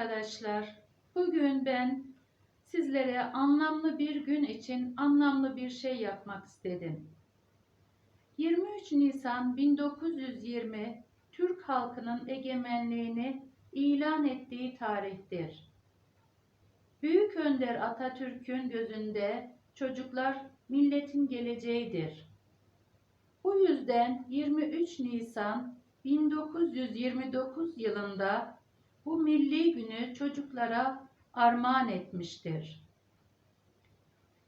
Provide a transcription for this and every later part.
Arkadaşlar. Bugün ben sizlere anlamlı bir gün için anlamlı bir şey yapmak istedim. 23 Nisan 1920 Türk halkının egemenliğini ilan ettiği tarihtir. Büyük Önder Atatürk'ün gözünde çocuklar milletin geleceğidir. Bu yüzden 23 Nisan 1929 yılında bu milli günü çocuklara armağan etmiştir.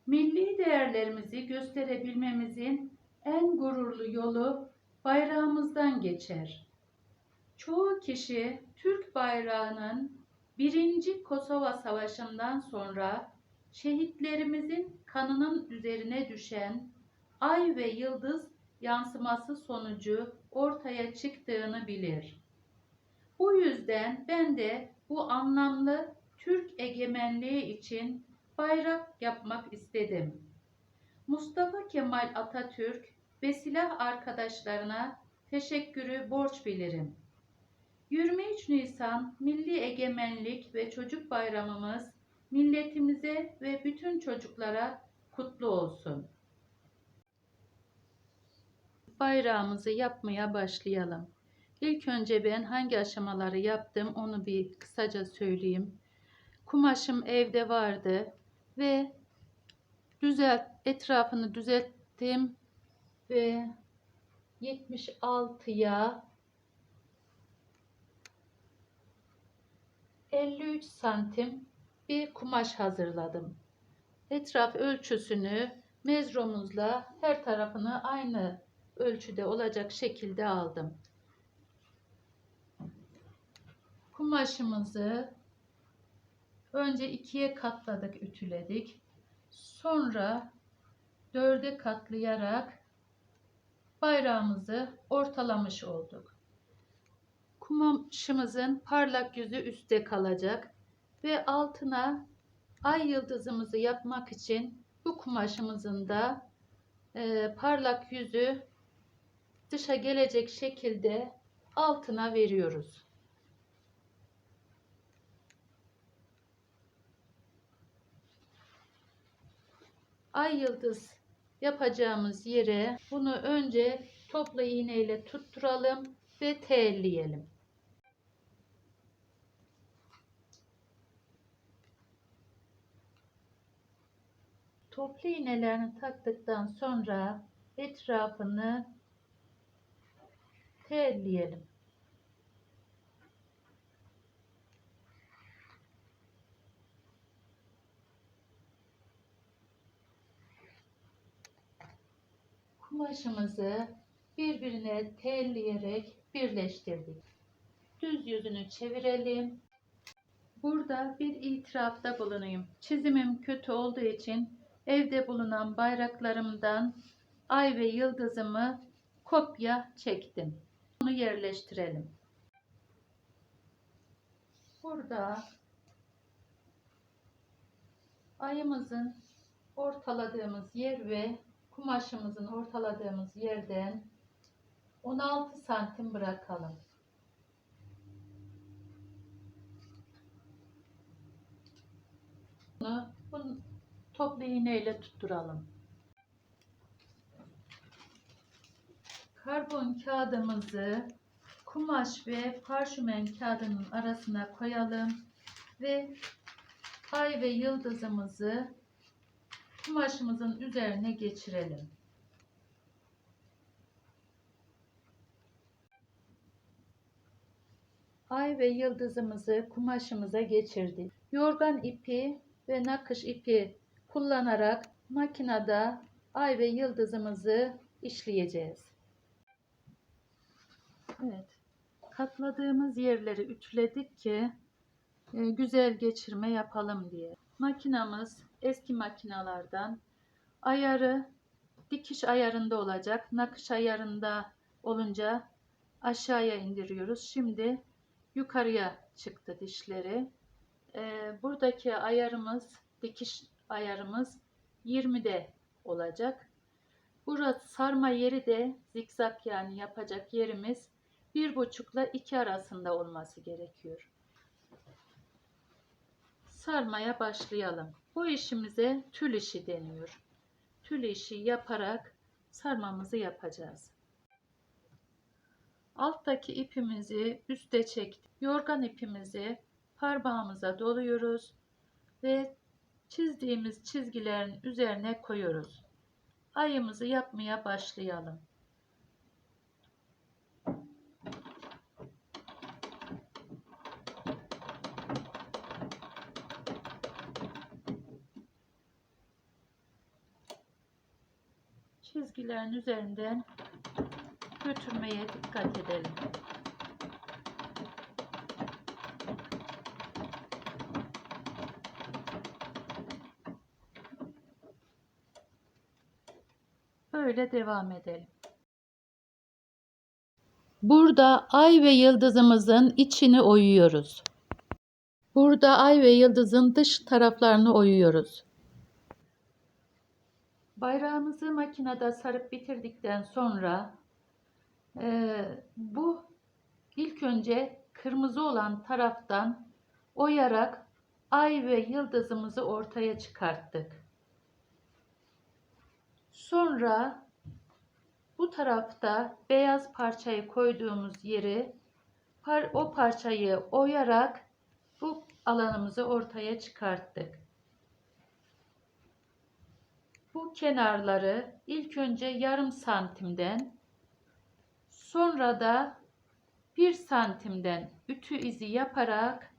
Milli değerlerimizi gösterebilmemizin en gururlu yolu bayrağımızdan geçer. Çoğu kişi Türk bayrağının 1. Kosova Savaşı'ndan sonra şehitlerimizin kanının üzerine düşen ay ve yıldız yansıması sonucu ortaya çıktığını bilir. Bu yüzden ben de bu anlamlı Türk egemenliği için bayrak yapmak istedim. Mustafa Kemal Atatürk ve silah arkadaşlarına teşekkürü borç bilirim. 23 Nisan Milli Egemenlik ve Çocuk Bayramımız milletimize ve bütün çocuklara kutlu olsun. Bayrağımızı yapmaya başlayalım. İlk önce ben hangi aşamaları yaptım onu bir kısaca söyleyeyim. Kumaşım evde vardı ve düzelt etrafını düzelttim ve 76'ya 53 santim bir kumaş hazırladım. Etraf ölçüsünü mezromuzla her tarafını aynı ölçüde olacak şekilde aldım. Kumaşımızı önce ikiye katladık, ütüledik. Sonra dörde katlayarak bayrağımızı ortalamış olduk. Kumaşımızın parlak yüzü üstte kalacak ve altına ay yıldızımızı yapmak için bu kumaşımızın da e, parlak yüzü dışa gelecek şekilde altına veriyoruz. Ay yıldız yapacağımız yere bunu önce topla iğneyle tutturalım ve telleyelim. Toplu iğnelerini taktıktan sonra etrafını telleyelim. Kumaşımızı birbirine telleyerek birleştirdik. Düz yüzünü çevirelim. Burada bir itirafta bulunayım. Çizimim kötü olduğu için evde bulunan bayraklarımdan ay ve yıldızımı kopya çektim. Bunu yerleştirelim. Burada ayımızın ortaladığımız yer ve kumaşımızın ortaladığımız yerden 16 santim bırakalım. Bunu, bunu toplu iğneyle tutturalım. Karbon kağıdımızı kumaş ve parşömen kağıdının arasına koyalım ve ay ve yıldızımızı kumaşımızın üzerine geçirelim. Ay ve yıldızımızı kumaşımıza geçirdik. Yorgan ipi ve nakış ipi kullanarak makinede ay ve yıldızımızı işleyeceğiz. Evet. Katladığımız yerleri ütüledik ki güzel geçirme yapalım diye. Makinamız eski makinalardan ayarı dikiş ayarında olacak. Nakış ayarında olunca aşağıya indiriyoruz. Şimdi yukarıya çıktı dişleri. E, buradaki ayarımız dikiş ayarımız 20'de olacak. Burası sarma yeri de zikzak yani yapacak yerimiz bir buçukla iki arasında olması gerekiyor. Sarmaya başlayalım. Bu işimize tül işi deniyor. Tül işi yaparak sarmamızı yapacağız. Alttaki ipimizi üste çektik. Yorgan ipimizi parmağımıza doluyoruz ve çizdiğimiz çizgilerin üzerine koyuyoruz. Ayımızı yapmaya başlayalım. Çizgilerin üzerinden götürmeye dikkat edelim. Böyle devam edelim. Burada ay ve yıldızımızın içini oyuyoruz. Burada ay ve yıldızın dış taraflarını oyuyoruz. Bayrağımızı makinede sarıp bitirdikten sonra e, bu ilk önce kırmızı olan taraftan oyarak ay ve yıldızımızı ortaya çıkarttık. Sonra bu tarafta beyaz parçayı koyduğumuz yeri par o parçayı oyarak bu alanımızı ortaya çıkarttık. Bu kenarları ilk önce yarım santimden sonra da bir santimden ütü izi yaparak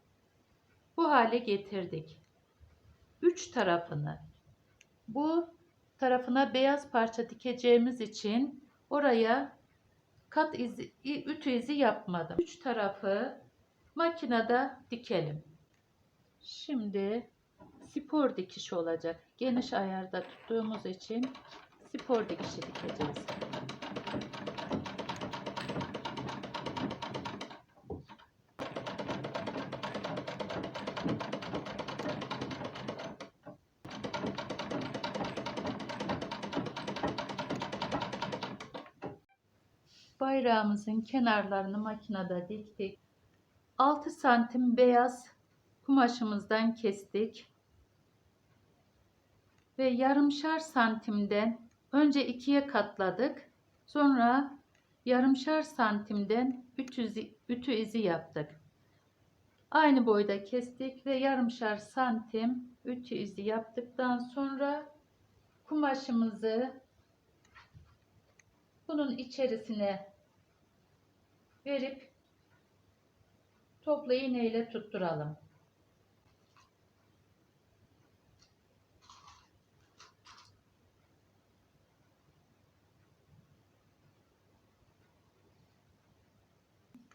bu hale getirdik. Üç tarafını bu tarafına beyaz parça dikeceğimiz için oraya kat izi, ütü izi yapmadım. Üç tarafı makinede dikelim. Şimdi spor dikişi olacak. Geniş ayarda tuttuğumuz için spor dikişi dikeceğiz. Bayrağımızın kenarlarını makinede diktik. 6 santim beyaz kumaşımızdan kestik ve yarımşar santimden önce ikiye katladık. Sonra yarımşar santimden izi, ütü izi yaptık. Aynı boyda kestik ve yarımşar santim ütü izi yaptıktan sonra kumaşımızı bunun içerisine verip topla iğne ile tutturalım.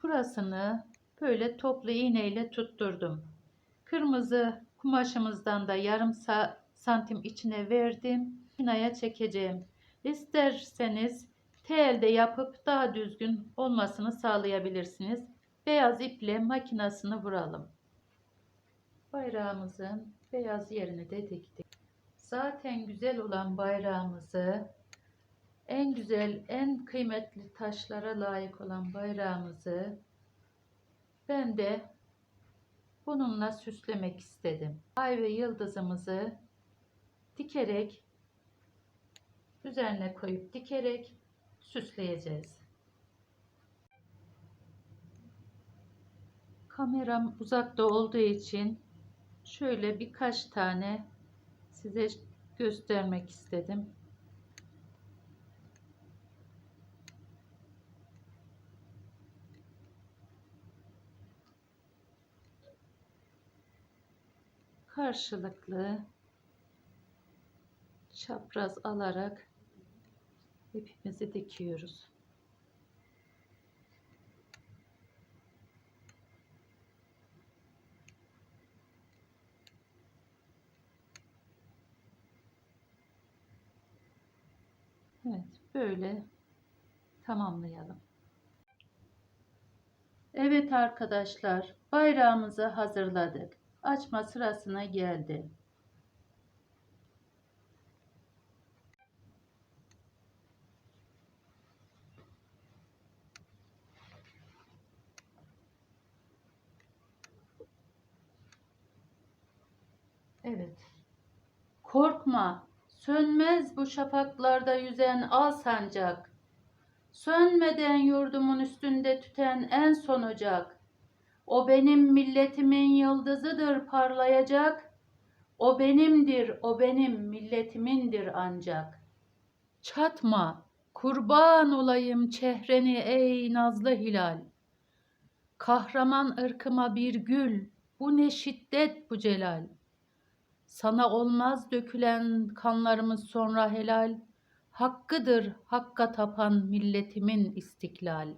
Burasını böyle toplu iğne ile tutturdum. Kırmızı kumaşımızdan da yarım santim içine verdim. Kinaya çekeceğim. İsterseniz telde yapıp daha düzgün olmasını sağlayabilirsiniz. Beyaz iple makinasını vuralım. Bayrağımızın beyaz yerini de diktik. Zaten güzel olan bayrağımızı en güzel, en kıymetli taşlara layık olan bayrağımızı ben de bununla süslemek istedim. Ay ve yıldızımızı dikerek üzerine koyup dikerek süsleyeceğiz. Kameram uzakta olduğu için şöyle birkaç tane size göstermek istedim. Karşılıklı çapraz alarak ipimizi dikiyoruz. Evet, böyle tamamlayalım. Evet arkadaşlar, bayrağımızı hazırladık açma sırasına geldi. Evet. Korkma, sönmez bu şafaklarda yüzen al sancak. Sönmeden yurdumun üstünde tüten en son ocak. O benim milletimin yıldızıdır parlayacak. O benimdir, o benim milletimindir ancak. Çatma, kurban olayım çehreni ey nazlı hilal. Kahraman ırkıma bir gül, bu ne şiddet bu celal. Sana olmaz dökülen kanlarımız sonra helal. Hakkıdır hakka tapan milletimin istiklal.